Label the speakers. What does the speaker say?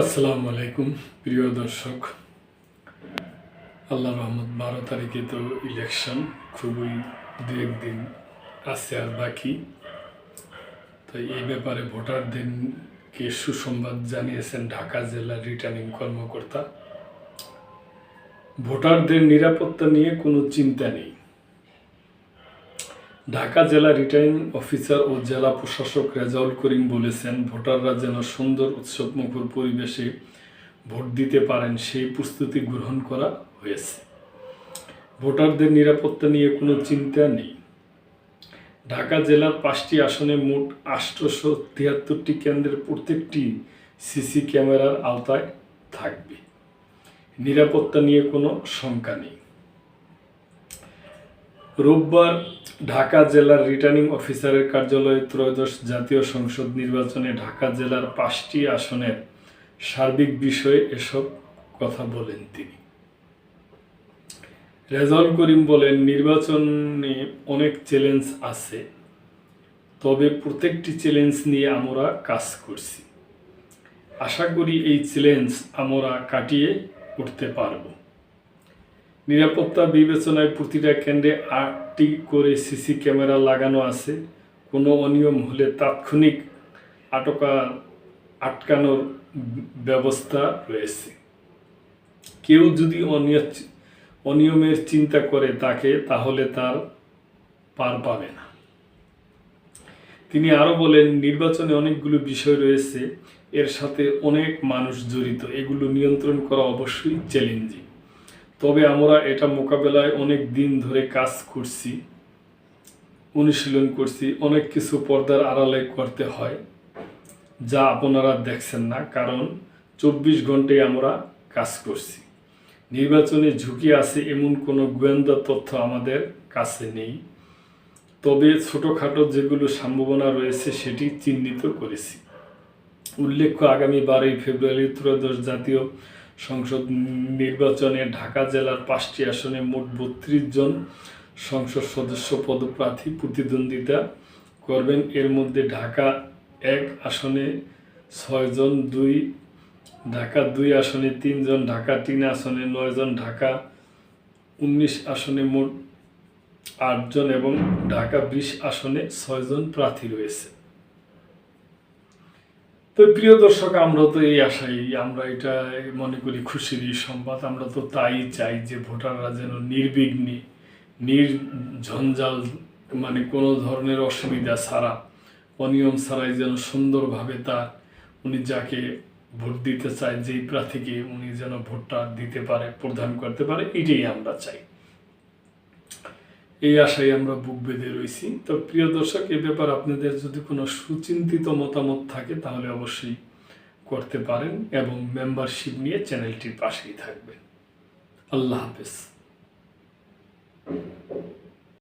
Speaker 1: আসসালামু আলাইকুম, প্রিয় দর্শক। আল্লাহ রহমত, বারো তারিখে তো ইলেকশন খুবই দু একদিন আছে আর বাকি। তো এই ব্যাপারে ভোটারদেরকে সুসংবাদ জানিয়েছেন ঢাকা জেলার রিটার্নিং কর্মকর্তা। ভোটারদের নিরাপত্তা নিয়ে কোনো চিন্তা নেই। ঢাকা জেলা রিটার্নিং অফিসার ও জেলা প্রশাসক রেজাউল করিম বলেছেন, ভোটাররা যেন সুন্দর উৎসবমুখর পরিবেশে ভোট দিতে পারেন সেই প্রস্তুতি গ্রহণ করা হয়েছে। ভোটারদের নিরাপত্তা নিয়ে কোনো চিন্তা নেই। ঢাকা জেলার পাঁচটি আসনে মোট আটশোশো তিয়াত্তরটি কেন্দ্রের প্রত্যেকটি সিসি ক্যামেরার আওতায় থাকবে। নিরাপত্তা নিয়ে কোনো শঙ্কা নেই। রোববার ঢাকা জেলার রিটার্নিং অফিসারের কার্যালয়ে ত্রয়োদশ জাতীয় সংসদ নির্বাচনে ঢাকা জেলার পাঁচটি আসনের সার্বিক বিষয়ে এসব কথা বলেন তিনি। রেজাউল করিম বলেন, নির্বাচনে অনেক চ্যালেঞ্জ আছে, তবে প্রত্যেকটি চ্যালেঞ্জ নিয়ে আমরা কাজ করছি। আশা করি এই চ্যালেঞ্জ আমরা কাটিয়ে উঠতে পারব। নিরাপত্তা বিবেচনায় প্রতিটা কেন্দ্রে আটটি করে সিসি ক্যামেরা লাগানো আছে। কোনো অনিয়ম হলে তাৎক্ষণিক আটকা, আটকানোর ব্যবস্থা রয়েছে। কেউ যদি অনিয়- অনিয়মের চিন্তা করে তাকে, তাহলে তার পার পাবে না। তিনি আরও বলেন, নির্বাচনে অনেকগুলো বিষয় রয়েছে, এর সাথে অনেক মানুষ জড়িত। এগুলো নিয়ন্ত্রণ করা অবশ্যই চ্যালেঞ্জিং। তবে আমরা এটা মোকাবেলায় অনেক দিন ধরে কাজ করছি, অনুশীলন করছি, অনেক কিছু পর্দার আড়ালে করতে হয়, যা আপনারা দেখছেন না, কারণ চব্বিশ ঘন্টায় আমরা কাজ করছি। নির্বাচনে ঝুঁকি আছে এমন কোনো গোয়েন্দা তথ্য আমাদের কাছে নেই, তবে ছোটোখাটো যেগুলো সম্ভাবনা রয়েছে সেটি চিহ্নিত করেছি। উল্লেখ্য, আগামী বারোই ফেব্রুয়ারি ত্রয়োদশ জাতীয় সংসদ নির্বাচনে ঢাকা জেলার পাঁচটি আসনে মোট বত্রিশ জন সংসদ সদস্য পদপ্রার্থী প্রতিদ্বন্দ্বিতা করবেন। এর মধ্যে ঢাকা এক আসনে ছয়জন দুই, ঢাকা দুই আসনে তিনজন ঢাকা তিন আসনে নয়জন ঢাকা উনিশ আসনে মোট আটজন এবং ঢাকা বিশ আসনে ছয়জন প্রার্থী রয়েছে। তো প্রিয় দর্শক, আমরা তো এই আশাই, আমরা এটা মনে করি খুশিরই সংবাদ। আমরা তো তাই চাই যে ভোটাররা যেন নির্বিঘ্নে, নির্ঝঞ্ঝাল মানে কোনো ধরনের অসুবিধা ছাড়া, অনিয়ম ছাড়াই যেন সুন্দরভাবে তার উনি যাকে ভোট দিতে চায়, যেই প্রার্থীকে উনি যেন ভোটটা দিতে পারে, প্রদান করতে পারে, এটাই আমরা চাই। এই আশায় আমরা বুক বেঁধে রয়েছি তো প্রিয় দর্শক, এ ব্যাপার আপনাদের যদি কোনো সুচিন্তিত মতামত থাকে, তাহলে অবশ্যই করতে পারেন এবং মেম্বারশিপ নিয়ে চ্যানেলটির পাশেই থাকবেন। আল্লাহ হাফেজ।